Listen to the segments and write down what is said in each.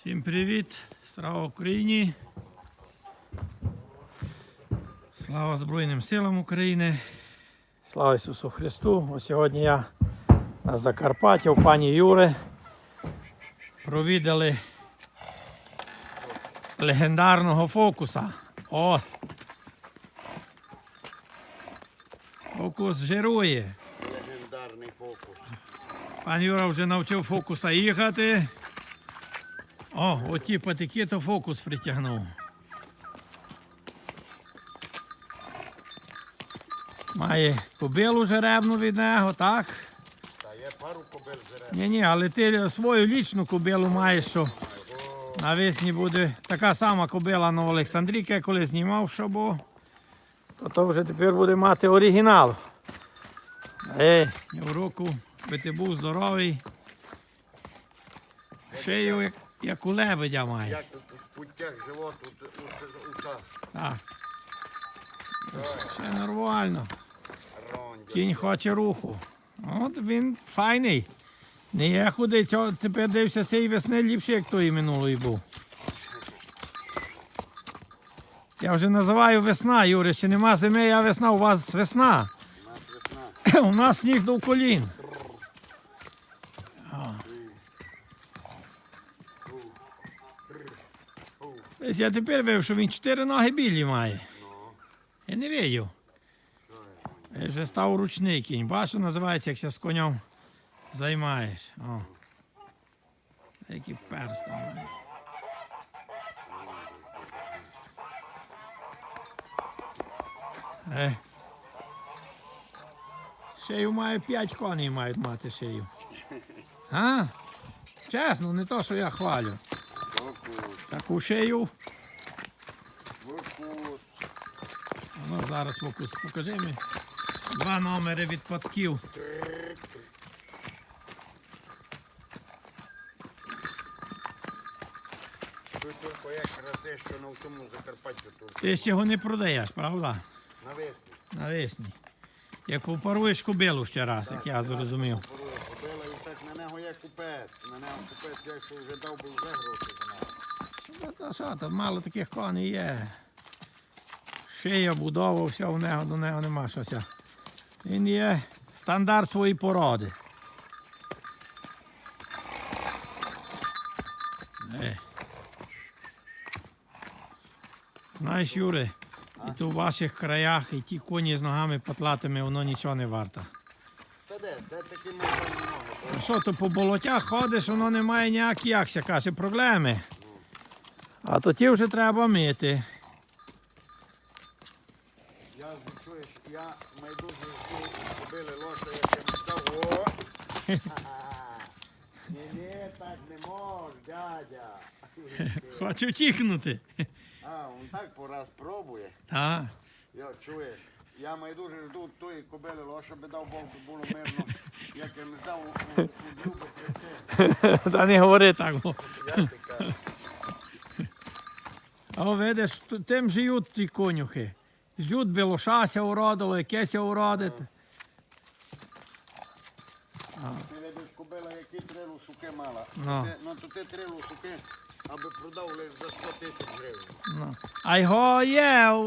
Всім привіт! Слава Україні! Слава Збройним силам України! Слава Ісусу Христу! Ось сьогодні я на Закарпатті у пані Юри провідали легендарного фокуса. О! Фокус жирує. Легендарний фокус. Пан Юра вже навчив фокуса їхати. О, оті патики то фокус притягнув. Має кобилу жеребну від нього, так? Та є пару кобил жереб. Ні, ні, але ти свою лічну кобилу маєш, що навесні буде така сама кобила на Олександрійка, я коли знімав, що бо, то, то вже тепер буде мати оригінал. Ей, в руку, би ти був здоровий. Шею, як, як у лебедя має. Як в путях живот у, у, у, Так. Все нормально. Кінь хоче руху. От він файний. Не є худий, цього тепер дивився цієї весни ліпше, як тої минулої був. Я вже називаю весна, Юрій, ще нема зими, а весна. У вас весна. У нас весна. У нас сніг до колін. Ось Я тепер вив, що він чотири ноги білі має. Я не видів. я? Вже став ручний кінь. Бачу, називається, як з конем займаєш. О. Які перста має. Е. Шею має 5 коней мають мати шею. А? Чесно, не то, що я хвалю. Таку шею. фокус. Ну, зараз фокус покажи мені. Два номери від подків. Тут тільки як краси, що на тому Закарпаттю тут. Ти ж його не продаєш, правда? Навесні. Навесні. Як попаруєш кобилу ще раз, як я зрозумів. Кобила і так на нього є купець. На нього купець, якщо вже дав би вже гроші за нього. Та що, там мало таких коней є. Шия, будова, все в нього, до нього нема щось. Він є стандарт своєї породи. Е. Знаєш, Юре, і то в ваших краях, і ті коні з ногами потлатими, воно нічого не варто. Та де, де такі можна? Що то по болотях ходиш, воно не має ніякі, як ся каже, проблеми. А то ті вже треба мити. Я чуєш, я майдуже кобили лоша, як я став. О! Ні, ні, так не мож, дядя. Хочу тікнути. А, він так по раз пробує. Так. Я чуєш, я майдуже жду тої кобили лоша, би дав Бог, би було мирно, як я не дав у, у, у люби прийти. Та не говори так. Я ти кажу. А видиш, тим живуть ті конюхи. Ждуть білошася уродило, якесь уродить. Ти видиш кобила, які три лусуки мала. Ну. Ти- Ну то ти три лусуки, аби продав лише за 100 тисяч гривень. Ну. А його є у,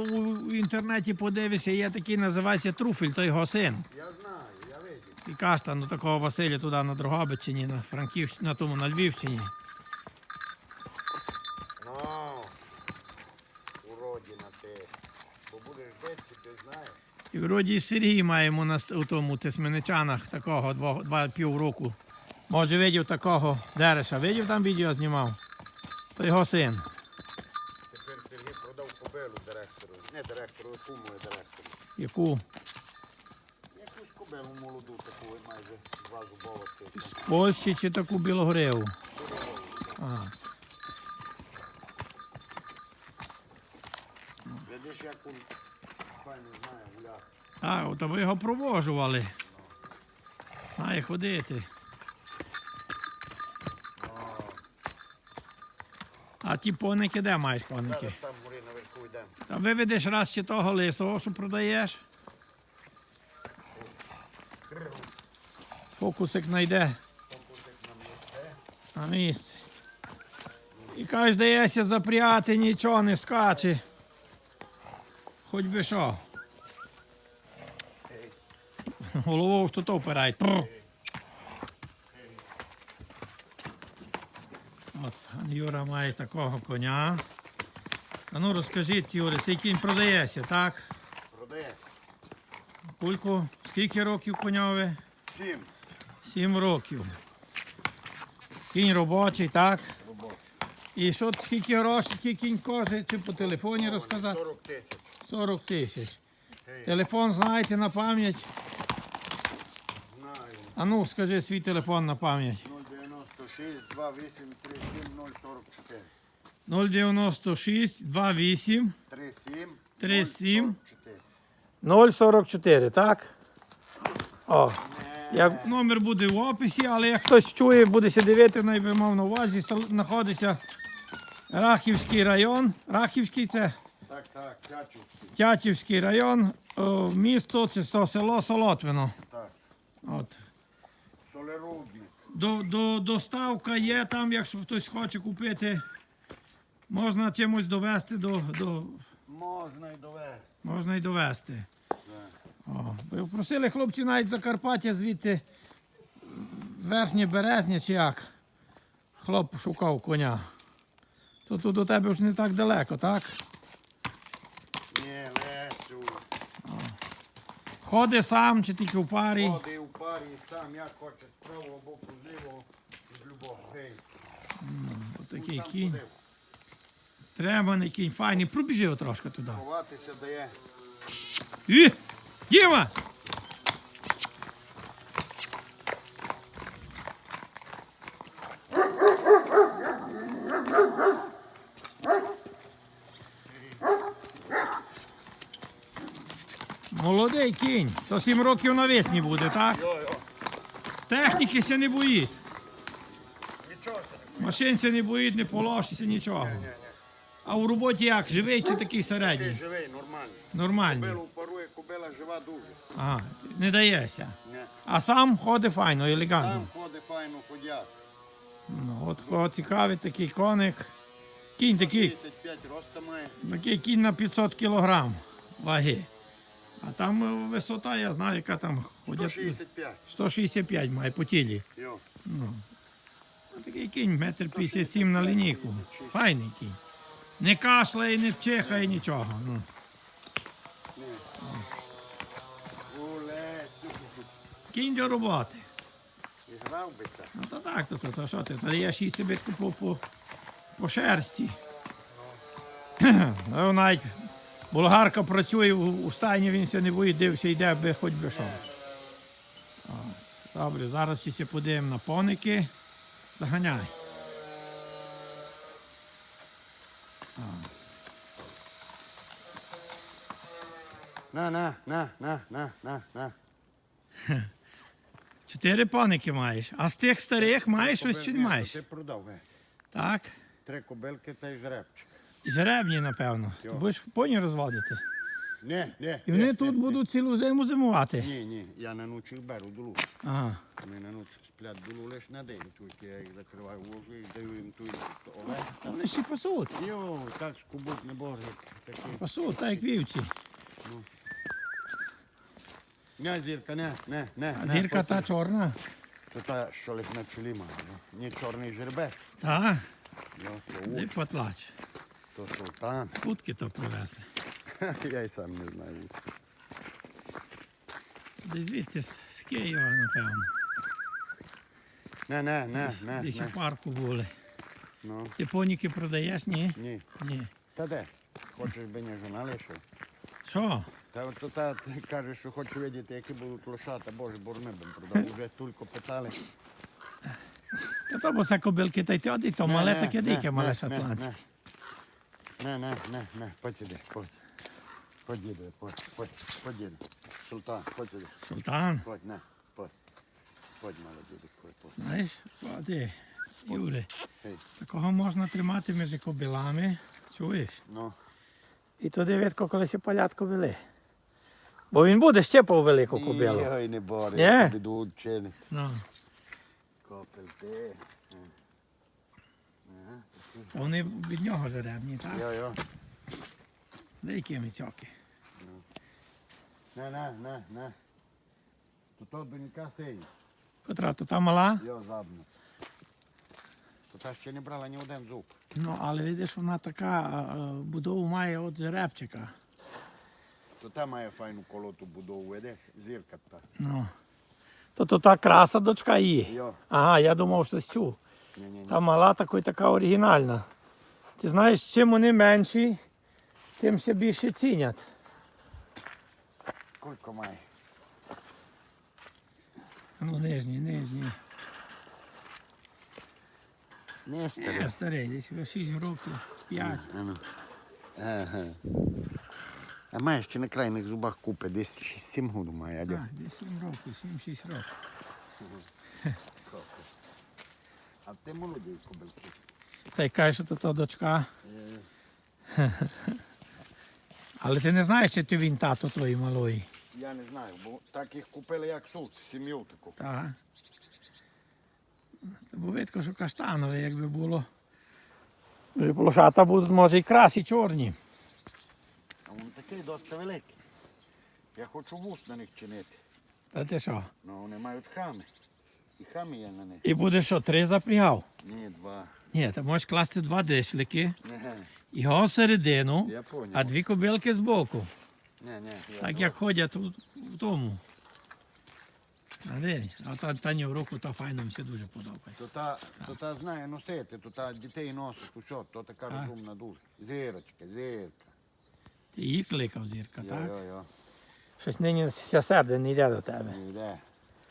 у інтернеті, подивися, є такий, називається Труфель, то його син. Я знаю, я видів. І кашта, ну такого Василя туди на Дрогобичині, на Франківщині, на тому, на Львівщині. Ну, уродина ти. Бо будеш бити, ти знаєш. І вроді і Сергій маємо на ст- у тому Тисменичанах такого два, два пів року. Може, видів такого Дереша. Видів там відео знімав? То його син. Тепер Сергій продав кобилу директору. Не директору, а куму директору. Яку Якусь кобилу молоду таку майже два зубова з Польщі чи таку білогриву. Ага. Видиш, як він файно знає гуляти. А, от ви його провожували. Знає ходити. А ті поники де маєш поники? Там гори наверху йдемо. Та виведеш раз ще того лисого, що продаєш. Фокусик знайде буде на місце. на місці. І каже, дається запряти, нічого не скаче. Хоч би що. Головою що то впирають. Прр. От, пан Юра має такого коня. А ну розкажіть, Юрій, цей кінь продається, так? Продає. Кульку, скільки років коньове? Сім. Сім років. Кінь робочий, так? Робота. І що скільки грошей, скільки кінь каже, чи по телефоні розказати? 40 тисяч. 40 тисяч. Телефон знаєте на пам'ять. Знаю. А ну скажи свій телефон на пам'ять. 096 283 044. 096 28 37 37. 044. 044, так? О. Як номер буде в описі, але як хтось чує, буде ся дивити, найби мав на увазі, сел- знаходиться Рахівський район. Рахівський це Так, так, Тячівський. Тятівський район, о, місто це село Солотвино. Так. От. Солерудник. До, до, доставка є там, якщо хтось хоче купити, можна чимось довести до, до Можна й довести. можна й довести. О, просили хлопці навіть Закарпаття звідти верхнє березня чи як. Хлоп шукав коня. То тут до тебе ж не так далеко, так? Ні, Лесю. Ходи сам чи тільки в парі. Ходи парі сам, як хоче з правого боку, з лівого, з любого. Гей. Отакий Там кінь. ходив. не кінь, файний. Пробіжи його трошки туди. Ховатися дає. І! Діма! Молодий кінь, то сім років навесні буде, так? Техніки ся не боїть. Машинця не боїть, не полошиться, нічого. Ні, ні. А у роботі як? Живий чи такий середній? живий, нормальний. Нормальний. Кобилу парує, кобила жива дуже. Ага, не дається. А сам ходить файно, елегантно. Там ходить файно ходять. Ну, от кого цікавить такий коник. Кінь такий, 35 роста має. такий кінь на 500 кілограм ваги. А там е, висота, я знаю, яка там ходять. 165. 165 має по тілі. Йо. Ну, такий кінь, метр 57 на лінійку. Файний кінь. Не кашляє, не чихає, нічого. Ну. Кінь до роботи. Грав бися. Ну то так, то, то, то що ти? Та я шість тобі по, по, по шерсті. Ну, навіть болгарка працює у, стайні, він ся не боїть, йде, аби хоч би що. Добре, зараз ще подивимо на поники. Заганяй. На, на, на, на, на, на, на. Чотири поники маєш. А з тих старих маєш щось чи не маєш? Ти продав. Так. Три кобилки та й жеребчик. Жеребні, напевно. Ти будеш поні розводити. Ні, ні. І вони ні, тут ні, будуть цілу зиму зимувати. Ні, ні, я на ночі їх беру дулу. Ага. Вони на ніч сплять дулу лише на день. Тільки я їх закриваю вожу і даю їм ту овець. Вони ще пасуть. Йо, так скубуть не божик. Пасуть, так як вівці. Не, зірка, не, не, не. А не, зірка та чорна. То та, що лиш на чолі має. ну. Ні чорний жеребець. Та, Йо, то, не потлач. То султан. Кутки то привезли. Я й сам не знаю. Десь звідти з Києва, напевно. Не, не, не, не, Десь у не. парку були. Ну, Ти поніки продаєш? Ні? ні. Ні. Та де? Хочеш би не жона лише? Що? Та от то та ти кажеш, що хочеш видіти, які будуть лошата, боже, борни бим продав. Уже тільки питали. Та то бо це кобилки та й тоді, то мале таке дике, мале шотландське. Не, не, не, подь. Подь, діду, подь, подь, подь, діду. Султан, подь сюди, Султан, подь, на. Подь, мало діду, подь, подь. знаєш, води, Юре, Ей, такого можна тримати між кобилами. Чуєш? ну, І туди видко, коли сі палять кобили. Бо він буде ще по велику кобилу. Ой, не бори, Ні? підуть вчені. Ну. Копель ти. Вони від нього жеребні, так? Йо-йо. Деякі міцьоки. На, на, на, на. То то донька сеє. Котра то та мала, Йо, задно. То та ще не брала ні один зуб. ну але видиш, вона така а, будову має от жеребчика. То та має файну колоту будову, видиш? Зірка та. Ну. То то та краса дочка її. Йо. Ага, я думав, що з цю. Та мала така, така оригінальна. Ти знаєш, чим вони менші, тим ще більше цінять. Скільки має? Ну, нижні, нижні. Не старе. Я старий, десь 6 років, 5. Ану. Ага. А має ще на крайних зубах купи, десь 7 году має. Так, десь 7 років, 7-6 років. А ти молодий кобилки. Та й каже, що то, то дочка. Але ти не знаєш, чи ти він тато тої малої. Я не знаю, бо так їх купили як суд, сім'ю таку. Так. Це був видко, що каштанове, якби було. Вже полошата будуть, може, і красі чорні. А він такий досить великий. Я хочу вуз на них чинити. Та ти що? Ну вони мають хами. І хами на них. І буде що, три запрягав? Ні, два. Ні, ти можеш класти два дишлики, Не, його всередину, я поняв. а дві кобилки збоку. Ні, ні, я Так два. як ходять у, в тому. А де? А та Тані в руку, то файно, все дуже подобається. То та, то та знає носити, то та дітей носить, усе, то така розумна дуже. Зірочка, зірка. Ти її кликав зірка, так? Йо-йо-йо. Щось нині ся серде не йде до тебе. Не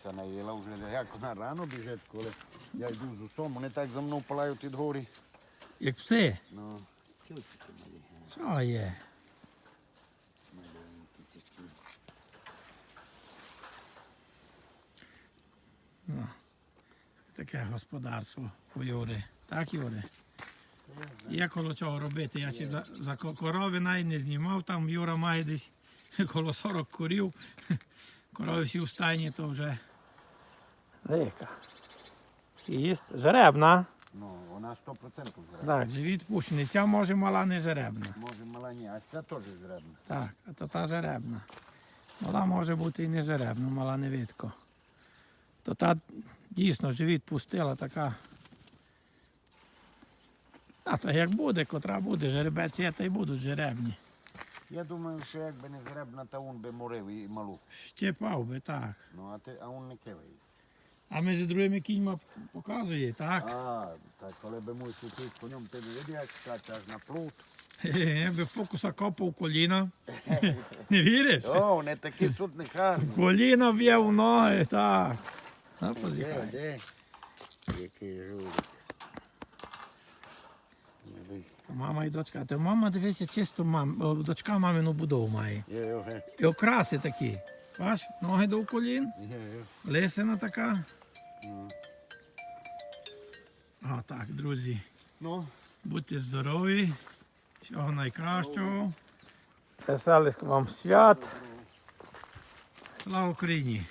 йде. Наїла вже, як вона рано біжить, коли я йду з усом, вони так за мною палають від горі. Як пси. Ну, ти малі? Що є? Ну, таке господарство у Юри. Так, Юри? Є коло чого робити. Я ще за, за корови навіть не знімав. Там Юра має десь коло 40 корів. Корови всі в стайні, то вже. Дика. Їсть. Жеребна. Ну, вона 100% зребна. Так, живіт пущений. Ця може мала не жеребна. Може мала ні, а ця теж зребна. Так, а то та жеребна. Мала може бути і не жеребна, мала не видко. То та дійсно живіт пустила така. А то як буде, котра буде, жеребець є, та й будуть жеребні. Я думаю, що якби не зребна, то він би морив і малу. Щепав би, так. Ну, а, ти, а він не киває. А між другими кіньма показує, так? А, так коли би мій купив по ньому, ти б видів, як скаче аж на плут. Якби фокуса копав коліна. Не віриш? О, вони такі сутні гарні. Коліна б'є в ноги, так. А, Де, позіхай. де? Який жулик. Диви. Мама і дочка. Та мама, дивися, чисто мам, о, дочка мамину будову має. Є, йо, ге. І окраси такі. Бач, ноги до колін, Є, йо. лисина така. А так, друзі, Ну, будьте здорові. Всього найкращого. Веселих вам свят. Слава Україні!